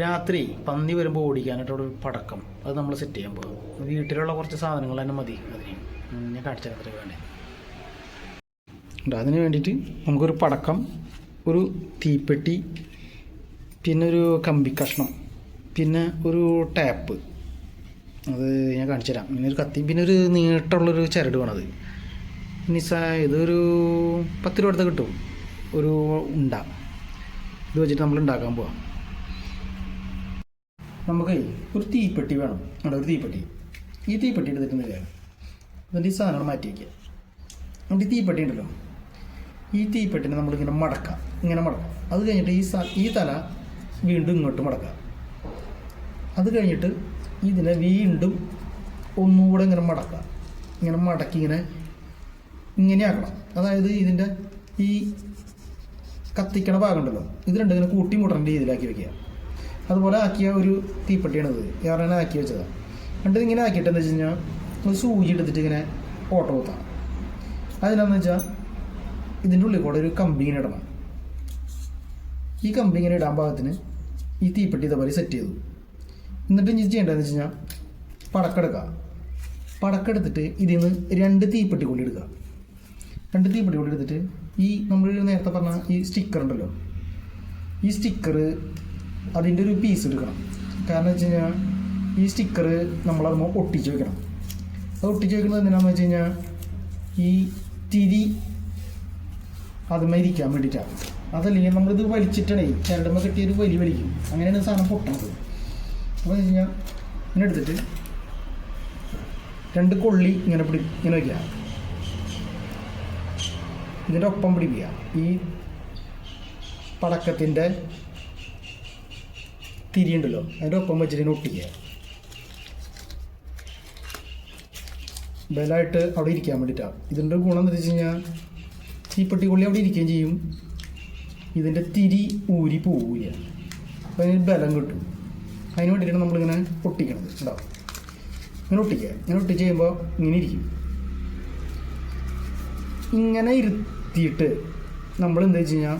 രാത്രി പന്നി വരുമ്പോൾ ഓടിക്കാനായിട്ട് അവിടെ ഒരു പടക്കം. അത് നമ്മൾ സെറ്റ് ചെയ്യാൻ പോകും വീട്ടിലുള്ള കുറച്ച് സാധനങ്ങൾ തന്നെ മതി അതിന്. ഞാൻ കാണിച്ചു തരാം വേണ്ടേ അതിന് വേണ്ടിയിട്ട് നമുക്കൊരു പടക്കം ഒരു തീപ്പെട്ടി പിന്നെ ഒരു കമ്പി കഷ്ണം പിന്നെ ഒരു ടാപ്പ്. അത് ഞാൻ കാണിച്ചു തരാം. പിന്നെ ഒരു കത്തി പിന്നെ ഒരു നീട്ടമുള്ളൊരു ചരട് വേണത് നിസ ഇതൊരു പത്ത് രൂപ അടുത്ത് കിട്ടും. ഒരു ഉണ്ട. ഇത് വെച്ചിട്ട് നമ്മൾ ഉണ്ടാക്കാൻ പോവാം. നമുക്ക് ഒരു തീപ്പെട്ടി വേണം. അവിടെ ഒരു തീപ്പെട്ടി. ഈ തീപ്പെട്ടി എടുത്തിട്ടുണ്ടെങ്കിൽ അതിന്റെ ഈ സാധനങ്ങൾ മാറ്റി വയ്ക്കുക എന്നിട്ട് ഈ തീപ്പെട്ടി ഉണ്ടല്ലോ. ഈ തീപ്പെട്ടിനെ നമ്മളിങ്ങനെ മടക്കാം. ഇങ്ങനെ മടക്കാം. അത് കഴിഞ്ഞിട്ട് ഈ ഈ തല വീണ്ടും ഇങ്ങോട്ട് മടക്കാം. അത് കഴിഞ്ഞിട്ട് ഇതിനെ വീണ്ടും ഒന്നുകൂടെ ഇങ്ങനെ മടക്കാം. ഇങ്ങനെ മടക്കി ഇങ്ങനെ ഇങ്ങനെ ആക്കണം. അതായത് ഇതിന്റെ ഈ കത്തിക്കണ ഭാഗം ഉണ്ടല്ലോ. ഇത് രണ്ടും ഇങ്ങനെ കൂട്ടി മുട്ടേണ്ട രീതിയിലാക്കി വെക്കുക. അതുപോലെ ആക്കിയ ഒരു തീപ്പെട്ടിയാണിത് ഞാൻ ആക്കി വെച്ചതാണ് എന്നിട്ട് ഇങ്ങനെ ആക്കിയിട്ട് എന്താ വെച്ച് കഴിഞ്ഞാൽ ഒരു സൂചി എടുത്തിട്ട് ഇങ്ങനെ ഓട്ടോ കുത്താം. അതിനാന്ന് വെച്ചാൽ ഇതിന്റെ ഉള്ളിൽ കൂടെ ഒരു കമ്പി ഇങ്ങനെ ഇടണം. ഈ കമ്പി ഇങ്ങനെ ഇടാൻ ഭാഗത്തിന് ഈ തീപ്പെട്ടി ഇതേപോലെ സെറ്റ് ചെയ്തു. എന്നിട്ട് ഇനി ചെയ്യേണ്ടതെന്ന് വെച്ച് കഴിഞ്ഞാൽ പടക്കെടുക്കുക പടക്കെടുത്തിട്ട് ഇതിൽ നിന്ന് രണ്ട് തീപ്പെട്ടി കൊണ്ടി എടുക്കുക രണ്ട് തീപ്പെട്ടി കൊണ്ടി എടുത്തിട്ട് ഈ നമ്മൾ നേരത്തെ പറഞ്ഞ ഈ സ്റ്റിക്കർ ഉണ്ടല്ലോ. ഈ സ്റ്റിക്കർ അതിന്റെ ഒരു പീസ് എടുക്കണം. കാരണം വെച്ച് കഴിഞ്ഞാൽ ഈ സ്റ്റിക്കർ നമ്മളതുമ്പോൾ ഒട്ടിച്ച് വെക്കണം. അത് ഒട്ടിച്ച് വെക്കുന്നത് എന്തിനാണെന്ന് വെച്ച് കഴിഞ്ഞാൽ ഈ തിരി അത് ഇരിക്കാൻ വേണ്ടിയിട്ടാണ് അതല്ലെങ്കിൽ നമ്മളിത് വലിച്ചിട്ടണേ ചരടുമ്പോൾ കെട്ടിയൊരു വലി വലിക്കും. അങ്ങനെയാണ് സാധനം പൊട്ടണത്. അപ്പോൾ വെച്ച് കഴിഞ്ഞാൽ ഇങ്ങനെ എടുത്തിട്ട് രണ്ട് കൊള്ളി ഇങ്ങനെ പിടി ഇങ്ങനെ വയ്ക്കുക ഇതിന്റെ ഒപ്പം പിടിക്കുക ഈ പടക്കത്തിന്റെ തിരിയുണ്ടല്ലോ. അതിന്റെ ഒപ്പം വെച്ചിട്ട് ഒട്ടിക്കുക. ബലമായിട്ട് അവിടെ ഇരിക്കാൻ വേണ്ടിയിട്ടാണ് ഇതിന്റെ ഗുണം എന്താ വെച്ച് കഴിഞ്ഞാൽ ഈ പെട്ടിക്കൊള്ളി അവിടെ ഇരിക്കുകയും ചെയ്യും. ഇതിന്റെ തിരി ഊരി പോവില്ല അപ്പോൾ അതിന് ബലം കിട്ടും. അതിന് വേണ്ടിയിട്ടാണ് നമ്മളിങ്ങനെ ഒട്ടിക്കണത് ഉണ്ടാവും ഇങ്ങനെ ഒട്ടിക്കുക. ഇങ്ങനെ ഒട്ടിച്ച് കഴിയുമ്പോൾ ഇങ്ങനെ ഇരിക്കും. ഇങ്ങനെ ഇരുത്തിയിട്ട് നമ്മൾ എന്താ വെച്ച് കഴിഞ്ഞാൽ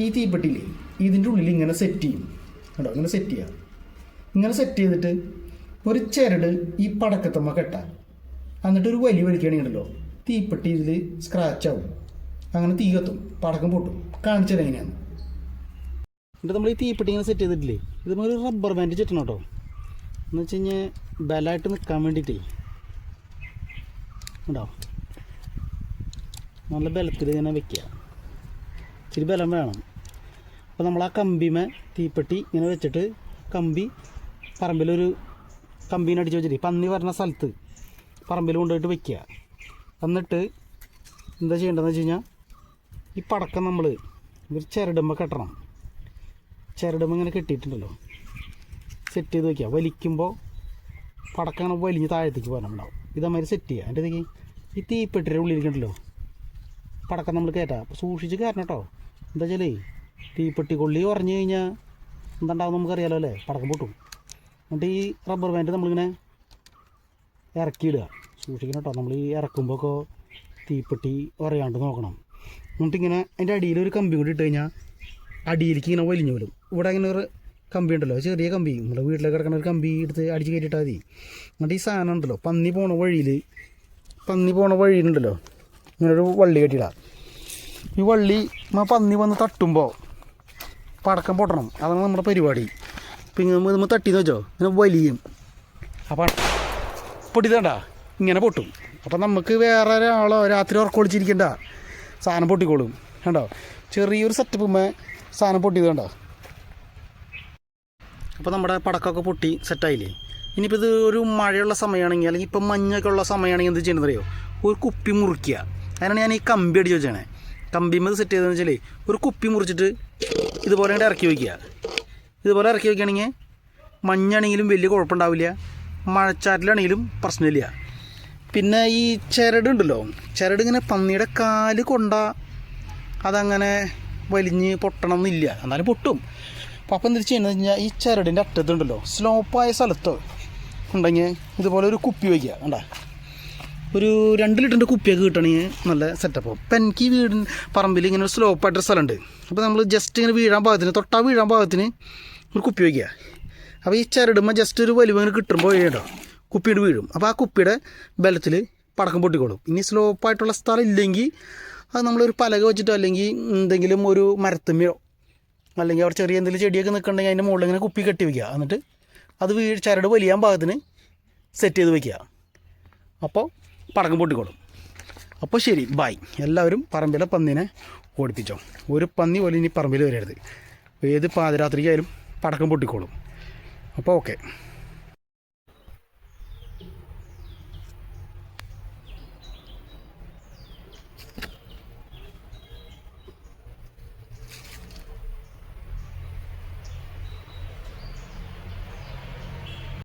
ഈ തീപ്പെട്ടിയില്ലേ ഇതിന്റെ ഉള്ളിൽ ഇങ്ങനെ സെറ്റ് ചെയ്യും. കേട്ടോ ഇങ്ങനെ സെറ്റ് ചെയ്യുക ഇങ്ങനെ സെറ്റ് ചെയ്തിട്ട് ഒരു ചരട് ഈ പടക്കത്തമ്മ കെട്ടാൻ എന്നിട്ട് ഒരു വലി വലിക്കുകയാണെങ്കിലോ തീപ്പെട്ടി ഇതിൽ സ്ക്രാച്ച് ആവും. അങ്ങനെ തീ കത്തും. പടക്കം പൊട്ടും. കാണിച്ചത് എങ്ങനെയാണ്? എന്നിട്ട് നമ്മൾ ഈ തീപ്പെട്ടി ഇങ്ങനെ സെറ്റ് ചെയ്തിട്ടില്ലേ? ഇത് നമ്മൾ ഒരു റബ്ബർ ബാൻഡ് ചുറ്റണം കേട്ടോ. എന്ന് വെച്ച് കഴിഞ്ഞാൽ ബലമായിട്ട് നിൽക്കാൻ വേണ്ടിയിട്ടേ. ഉണ്ടോ നല്ല ബലത്തിൽ ഇങ്ങനെ വെക്കുക. ഇച്ചിരി ബലം വേണം. അപ്പോൾ നമ്മൾ ആ കമ്പിമേ തീപ്പെട്ടി ഇങ്ങനെ വെച്ചിട്ട് കമ്പി പറമ്പിലൊരു കമ്പീനെ അടിച്ച് വെച്ചിട്ട് പന്നി പറഞ്ഞ സ്ഥലത്ത് പറമ്പിൽ കൊണ്ടുപോയിട്ട് വെക്കുക. എന്നിട്ട് എന്താ ചെയ്യേണ്ടതെന്ന് വെച്ച് കഴിഞ്ഞാൽ ഈ പടക്കം നമ്മൾ ഒരു ചിരടുമ്പോൾ കെട്ടണം. ചിരടുമ്പോൾ ഇങ്ങനെ കെട്ടിയിട്ടുണ്ടല്ലോ. സെറ്റ് ചെയ്ത് വെക്കുക. വലിക്കുമ്പോൾ പടക്കം ഇങ്ങനെ വലിഞ്ഞ് താഴത്തേക്ക് പോകാനുണ്ടാവും ഇതേമാതിരി സെറ്റ് ചെയ്യുക. അതിന്റെ ഇതേക്ക് ഈ തീപ്പെട്ടിയുടെ ഉള്ളിലിരിക്കണ്ടല്ലോ പടക്കം നമ്മൾ കയറ്റാം. സൂക്ഷിച്ച് കയറണം കേട്ടോ. എന്താ വെച്ചാലേ തീപ്പെട്ടി കൊള്ളി ഉറഞ്ഞു കഴിഞ്ഞാൽ എന്തുണ്ടാവും നമുക്കറിയാലോ അല്ലേ? പടക്കം പൊട്ടും. എന്നിട്ട് ഈ റബ്ബർ ബാൻഡ് നമ്മളിങ്ങനെ ഇറക്കിയിടുക. സൂക്ഷിക്കണം കേട്ടോ. നമ്മൾ ഈ ഇറക്കുമ്പോൾ ഒക്കെ തീപ്പെട്ടി ഉറയാണ്ട് നോക്കണം. എന്നിട്ടിങ്ങനെ അതിന്റെ അടിയിൽ ഒരു കമ്പി കൂടി ഇട്ട് കഴിഞ്ഞാൽ അടിയിലേക്ക് ഇങ്ങനെ വലിഞ്ഞു വരും ഇവിടെ ഇങ്ങനെ ഒരു കമ്പി ഉണ്ടല്ലോ. ചെറിയ കമ്പി. നമ്മുടെ വീട്ടിലേക്ക് കിടക്കുന്ന ഒരു കമ്പി എടുത്ത് അടിച്ച് കയറ്റിയിട്ടാൽ മതി. എന്നിട്ട് ഈ സാധനം ഉണ്ടല്ലോ. പന്നി പോണ വഴിയിൽ പന്നി പോണ വഴിയിലുണ്ടല്ലോ. ഇങ്ങനൊരു വള്ളി കെട്ടിയിടാം. ഈ വള്ളി പന്നി വന്ന് തട്ടുമ്പോൾ പടക്കം പൊട്ടണം. അതാണ് നമ്മുടെ പരിപാടി. പിന്നെ നമ്മൾ നമ്മൾ തട്ടിയെന്ന് വെച്ചോ? ഇങ്ങനെ വലിയും. അപ്പം പൊട്ടിത്തണ്ട ഇങ്ങനെ പൊട്ടും. അപ്പം നമുക്ക് വേറെ ഒരാളോ രാത്രി ഉറക്കൊളിച്ചിരിക്കണ്ട സാധനം പൊട്ടിക്കോളും. കണ്ടോ? ചെറിയൊരു സെറ്റപ്പുമ്മേ സാധനം പൊട്ടിയത് കണ്ടോ? അപ്പോൾ നമ്മുടെ പടക്കമൊക്കെ പൊട്ടി സെറ്റായില്ലേ ഇനിയിപ്പോൾ ഇത് ഒരു മഴയുള്ള സമയമാണെങ്കിൽ അല്ലെങ്കിൽ ഇപ്പം മഞ്ഞൊക്കെ ഉള്ള സമയമാണെങ്കിൽ എന്ത് ചെയ്യണമെന്ന് അറിയോ? ഒരു കുപ്പി മുറിക്കുക. അതിനാണ് ഞാൻ ഈ കമ്പി അടിച്ച് വെച്ചേണേ കമ്പിമ്മത് സെറ്റ് ചെയ്തതെന്ന് വെച്ചാൽ ഒരു കുപ്പി മുറിച്ചിട്ട് ഇതുപോലെ കൂടെ ഇറക്കി വയ്ക്കുക ഇതുപോലെ ഇറക്കി വയ്ക്കുകയാണെങ്കിൽ മഞ്ഞാണെങ്കിലും വലിയ കുഴപ്പമുണ്ടാവില്ല. മഴച്ചാറ്റിലാണെങ്കിലും പ്രശ്നമില്ല. പിന്നെ ഈ ചരട് ഉണ്ടല്ലോ ചരട് ഇങ്ങനെ പന്നിയുടെ കാൽ കൊണ്ട അതങ്ങനെ വലിഞ്ഞ് പൊട്ടണം എന്നില്ല എന്നാലും പൊട്ടും. അപ്പോൾ അപ്പം തിരിച്ച് ചെയ്യുന്നത് കഴിഞ്ഞാൽ ഈ ചരടിന്റെ അറ്റത്തുണ്ടല്ലോ സ്ലോപ്പായ സ്ഥലത്തോ ഉണ്ടെങ്കിൽ ഇതുപോലെ ഒരു കുപ്പി വയ്ക്കുക കണ്ടാ? ഒരു രണ്ട് ലിറ്ററിന്റെ കുപ്പിയൊക്കെ കിട്ടണമെങ്കിൽ നല്ല സെറ്റപ്പ് അപ്പം എനിക്ക് ഈ വീടിന് പറമ്പിൽ ഇങ്ങനെ ഒരു സ്ലോപ്പായിട്ടൊരു സ്ഥലമുണ്ട്. അപ്പോൾ നമ്മൾ ജസ്റ്റ് ഇങ്ങനെ വീഴാൻ പാകത്തിന് തൊട്ടാ വീഴാൻ പാകത്തിന് ഒരു കുപ്പി വയ്ക്കുക അപ്പോൾ ഈ ചരടുമ്പോൾ ജസ്റ്റ് ഒരു വലിവ് ഇങ്ങനെ കിട്ടുമ്പോൾ വീഴണ്ടോ കുപ്പിയുടെ വീഴും. അപ്പോൾ ആ കുപ്പിയുടെ ബലത്തിൽ പടക്കം പൊട്ടിക്കോളും. ഇനി സ്ലോപ്പായിട്ടുള്ള സ്ഥലം ഇല്ലെങ്കിൽ അത് നമ്മളൊരു പലക വെച്ചിട്ടോ അല്ലെങ്കിൽ എന്തെങ്കിലും ഒരു മരത്തുമ്മയോ അല്ലെങ്കിൽ അവിടെ ചെറിയ എന്തെങ്കിലും ചെടിയൊക്കെ നിൽക്കണമെങ്കിൽ അതിന്റെ മുകളിൽ ഇങ്ങനെ കുപ്പി കെട്ടി വയ്ക്കുക എന്നിട്ട് അത് വീഴ് ചരട് വലിയാൻ പാകത്തിന് സെറ്റ് ചെയ്ത് വയ്ക്കുക അപ്പോൾ പടക്കം പൊട്ടിക്കോളും. അപ്പോൾ ശരി ബായ് എല്ലാവരും പറമ്പിലെ പന്നിനെ ഓടിപ്പിച്ചോ. ഒരു പന്നി പോലും ഇനി പറമ്പിൽ വരരുത്. ഏത് പാതിരാത്രിക്കായാലും പടക്കം പൊട്ടിക്കോളും. അപ്പോൾ ഓക്കെ